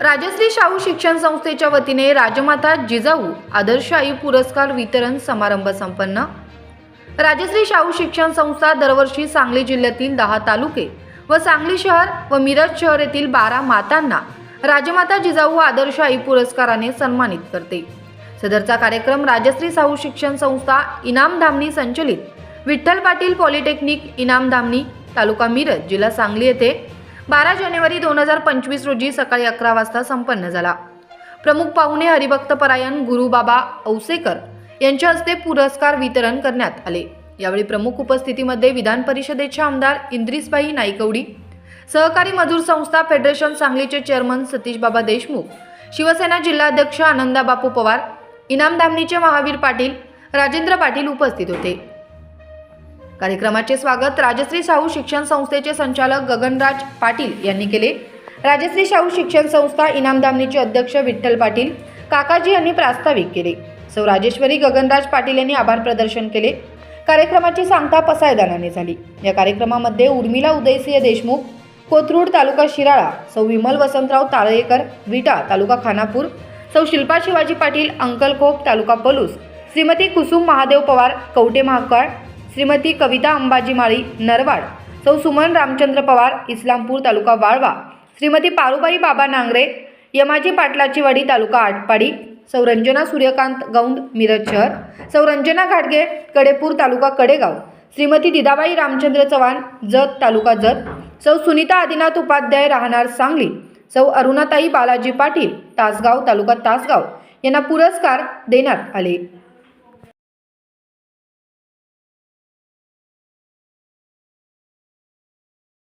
राजश्री शाहू शिक्षण संस्थेच्या वतीने राजमाता जिजाऊ आदर्श आई पुरस्कार वितरण समारंभ संपन्न. राजश्री शाहू शिक्षण संस्था दरवर्षी सांगली जिल्ह्यातील दहा तालुके व सांगली शहर व मिरज शहर येथील बारा मातांना राजमाता जिजाऊ आदर्श आई पुरस्काराने सन्मानित करते. सदरचा कार्यक्रम राजश्री शाहू शिक्षण संस्था इनामधामणी संचलित विठ्ठल पाटील पॉलिटेक्निक इनामधामणी तालुका मिरज जिल्हा सांगली येथे बारा जानेवारी दोन हजार पंचवीस रोजी सकाळी अकरा वाजता संपन्न झाला. प्रमुख पाहुणे हरिभक्त परायण गुरुबाबा औसेकर यांच्या हस्ते पुरस्कार वितरण करण्यात आले. यावेळी प्रमुख उपस्थितीमध्ये विधान परिषदेचे आमदार इंद्रिसबाई नाईकवडी सहकारी मजूर संस्था फेडरेशन सांगलीचे चेअरमन सतीशबाबा देशमुख शिवसेना जिल्हाध्यक्ष आनंदा बापू पवार इनामदामनीचे महावीर पाटील राजेंद्र पाटील उपस्थित होते. कार्यक्रमाचे स्वागत राजश्री शाहू शिक्षण संस्थेचे संचालक गगनराज पाटील यांनी केले. राजश्री शाहू शिक्षण संस्था इनामदामनीचे अध्यक्ष विठ्ठल पाटील काकाजी यांनी प्रास्ताविक केले. सौ. राजेश्वरी गगनराज पाटील यांनी आभार प्रदर्शन केले. कार्यक्रमाची सांगता पसायदानाने झाली. या कार्यक्रमामध्ये उर्मिला उदयसिंह देशमुख कोथरूड तालुका शिराळा सौ. विमल वसंतराव ताळेकर विटा तालुका खानापूर सौ. शिल्पा शिवाजी पाटील अंकलखोप तालुका पलूस श्रीमती कुसुम महादेव पवार कवटे महाकाळ श्रीमती कविता अंबाजी माळी नरवाड. सौ सुमन रामचंद्र पवार इस्लामपूर तालुका वाळवा. श्रीमती पारुबाई बाबा नांगरे यमाजी पाटलाची वाडी तालुका आटपाडी. सौ रंजना सूर्यकांत गौंद मिरज शहर. सौ रंजना घाटगे कडेपूर तालुका कडेगाव. श्रीमती दिदाबाई रामचंद्र चव्हाण जत तालुका जत. सौ सुनीता आदिनाथ उपाध्याय राहणार सांगली. सौ अरुणाताई बालाजी पाटील तासगाव तालुका तासगाव. यांना पुरस्कार देण्यात आले.